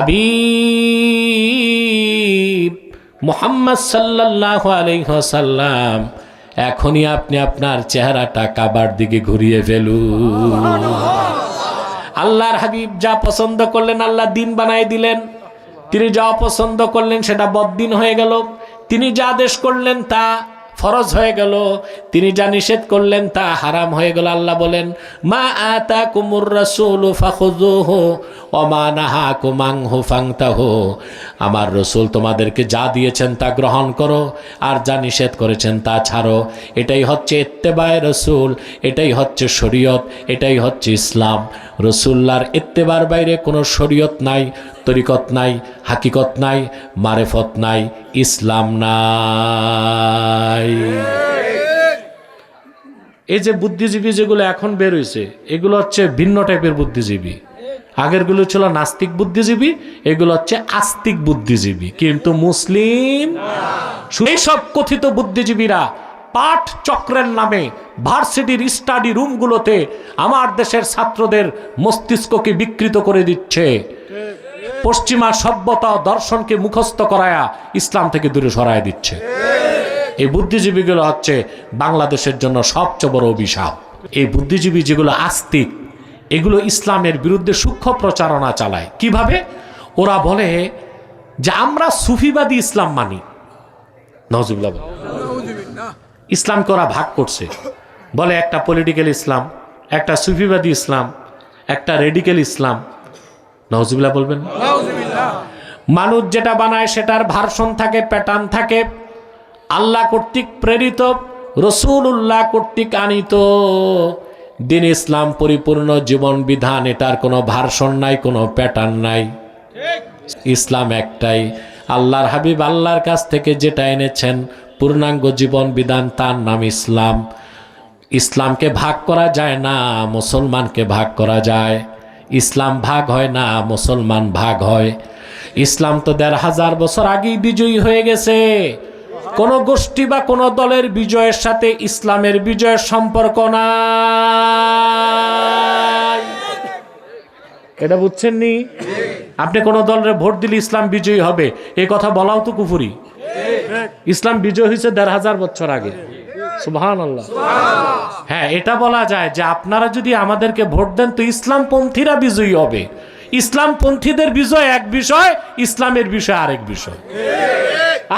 হাবিব মোহাম্মদ সাল্লাহ আলহ্লাম এখনই আপনি আপনার চেহারাটা কাবার দিকে ঘুরিয়ে ফেলুন। আল্লাহর হাবিব যা পছন্দ করলেন আল্লাহ দিন বানাই দিলেন। তিনি যা অপছন্দ করলেন সেটা বদ্দিন হয়ে গেল। তিনি যা আদেশ করলেন তা ফরজ হয়ে গেল। তিনি যা নিষেধ করলেন তা হারাম হয়ে গেল। আল্লাহ বলেন, মা আতা কুমুর রসুল ফাখুজুহু অমা নাহা কুমাংহু ফাংতাহু। আমার রসুল তোমাদেরকে যা দিয়েছেন তা গ্রহণ করো, আর যা নিষেধ করেছেন তা ছাড়ো। এটাই হচ্ছে ইত্তেবায় রসুল, এটাই হচ্ছে শরীয়ত, এটাই হচ্ছে ইসলাম। রসুল্লার ইত্তেবার বাইরে কোনো শরীয়ত নাই। তরিকত নাই, হাকিকত নাই, মারেফত নাই, ইসলাম নাই। এই যে বুদ্ধিজীবী যেগুলো এখন বের হয়েছে এগুলো হচ্ছে ভিন্ন টাইপের বুদ্ধিজীবী। আগেরগুলো ছিল নাস্তিক বুদ্ধিজীবী, এগুলো হচ্ছে আস্তিক বুদ্ধিজীবী। কিন্তু মুসলিম, এইসব কথিত বুদ্ধিজীবীরা পাঠ চক্রের নামে ভার্সিটির স্টাডি রুমগুলোতে আমার দেশের ছাত্রদের মস্তিষ্ককে বিকৃত করে দিচ্ছে। পশ্চিমা সভ্যতা দর্শনকে মুখস্থ করায়া ইসলাম থেকে দূরে সরায় দিচ্ছে। এই বুদ্ধিজীবীগুলো হচ্ছে বাংলাদেশের জন্য সবচেয়ে বড় অভিশাপ। এই বুদ্ধিজীবী যেগুলো আস্তিক, এগুলো ইসলামের বিরুদ্ধে সূক্ষ্ম প্রচারণা চালায়। কীভাবে? ওরা বলে যে আমরা সুফিবাদী ইসলাম মানি। নজরুল্লাহ বলে। ইসলামকে ওরা ভাগ করছে। বলে একটা পলিটিক্যাল ইসলাম, একটা সুফিবাদী ইসলাম, একটা রেডিক্যাল ইসলাম নজরুল্লাহ বলবেন? মানুষ যেটা বানায় সেটার ভার্সন থাকে প্যাটার্ন থাকে। আল্লাহ কর্তৃক প্রেরিত রসুল্লাহ কর্তৃক আনিত। দিন ইসলাম পরিপূর্ণ জীবন বিধান এটার কোনো ভার্সন নাই কোনো প্যাটার্ন নাই। ইসলাম একটাই। আল্লাহর হাবিব আল্লাহর কাছ থেকে যেটা এনেছেন পূর্ণাঙ্গ জীবন বিধান তার নাম ইসলাম। ইসলামকে ভাগ করা যায় না মুসলমানকে ভাগ করা যায়। ইসলাম ভাগ হয় না, মুসলমান ভাগ হয়। ইসলাম তো দেড় হাজার বছর আগেই বিজয়ী হয়ে গেছে। কোন গোষ্ঠী বা কোন দলের বিজয়ের সাথে ইসলামের বিজয়ের সম্পর্ক নাই। এটা বুঝছেন নি আপনি কোন দলের ভোট দিলে ইসলাম বিজয়ী হবে, এ কথা বলাও তো কুফুরি। ইসলাম বিজয় হয়েছে দেড় হাজার বছর আগে। সুবহান আল্লাহ হ্যাঁ এটা বলা যায় যে আপনারা যদি আমাদেরকে ভোট দেন তো ইসলাম পন্থীরা বিজয়ী হবে। ইসলাম পন্থীদের বিজয় এক বিষয়, ইসলামের বিষয় আরেক বিষয়।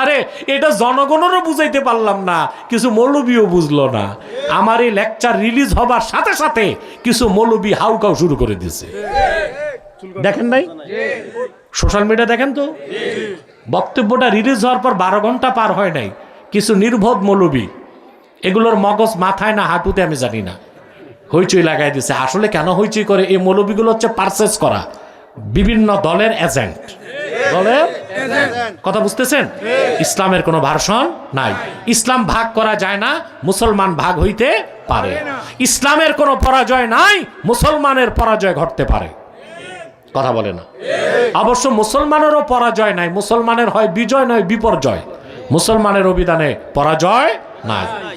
আরে, এটা জনগণেরও বুঝাইতে পারলাম না, কিছু মৌলবীও বুঝলো না। আমার এই লেকচার রিলিজ হবার সাথে সাথে কিছু মৌলবী হাউকাও শুরু করে দিছে। দেখেন নাই? সোশ্যাল মিডিয়া দেখেন তো? বক্তব্যটা রিলিজ হওয়ার পর বারো ঘণ্টা পার হয় নাই। কিছু নির্বোধ মৌলবী এগুলোর মগজ মাথায় না, হাঁটুতে আমি জানি না। হইচই লাগাই দিছে। আসলে কেন হইচই করে? এই মৌলবীগুলো হচ্ছে পারচেস করা। বিভিন্ন দলের এজেন্ট দলের কথা বুঝতেছেন? ইসলামের কোনো ভার্সন নাই। ইসলাম ভাগ করা যায় না, মুসলমান ভাগ হইতে পারে। ইসলামের কোনো পরাজয় নাই, মুসলমানের পরাজয় ঘটতে পারে। কথা বলে না। অবশ্য মুসলমানেরও পরাজয় নাই। মুসলমানের হয় বিজয়, নয় বিপর্যয়। মুসলমানের অভিধানে পরাজয় নাই।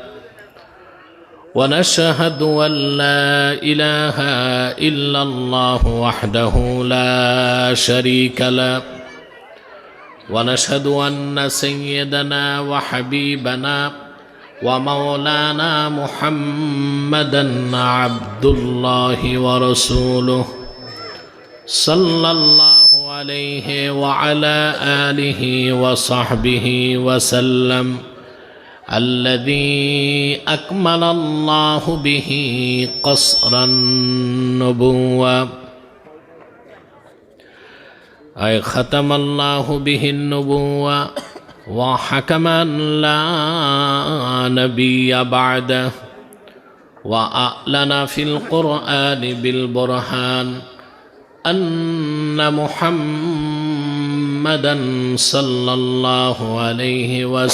ونشهد أن لا إله إلا الله وحده لا شريك له. ونشهد أن سيدنا وحبيبنا ومولانا محمدا عبد الله ورسوله صلى الله عليه وعلى آله وصحبه وسلم. الذي أكمل الله به قصر النبوة. أي ختم الله به النبوة وحكما لا نبي بعده وأعلن في القرآن بالبرهان محمد محمدا صلى الله عليه وسلم.